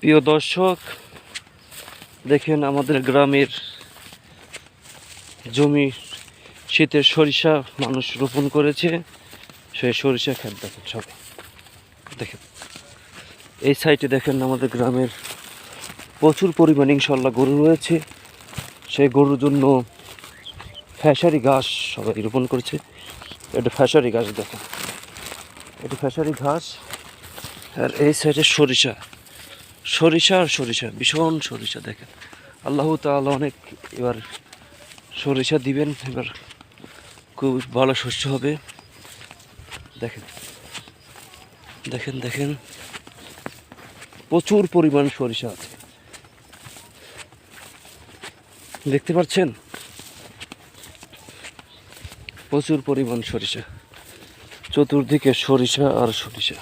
প্রিয় দর্শক, দেখেন আমাদের গ্রামের জমি শীতের সরিষা মানুষ রোপণ করেছে। সেই সরিষা খেত দেখেন সবাই দেখেন, এই সাইডে দেখেন আমাদের গ্রামের প্রচুর পরিমাণে ইনশাল্লাহ গরু রয়েছে। সেই গরুর জন্য ফ্যাশারি ঘাস সবাই রোপণ করেছে। এটা ফ্যাশারি ঘাস দেখেন। এটা ফ্যাশারি ঘাস আর এই সাইডে সরিষা। সরিষা আর সরিষা, ভীষণ সরিষা দেখেন। আল্লাহ তাআলা অনেক এবার সরিষা দিবেন, এবার খুব ভালো শস্য হবে। দেখেন দেখেন দেখেন, প্রচুর পরিমাণ সরিষা আছে। দেখতে পাচ্ছেন? প্রচুর পরিমাণ সরিষা, চতুর্দিকে সরিষা আর সরিষা।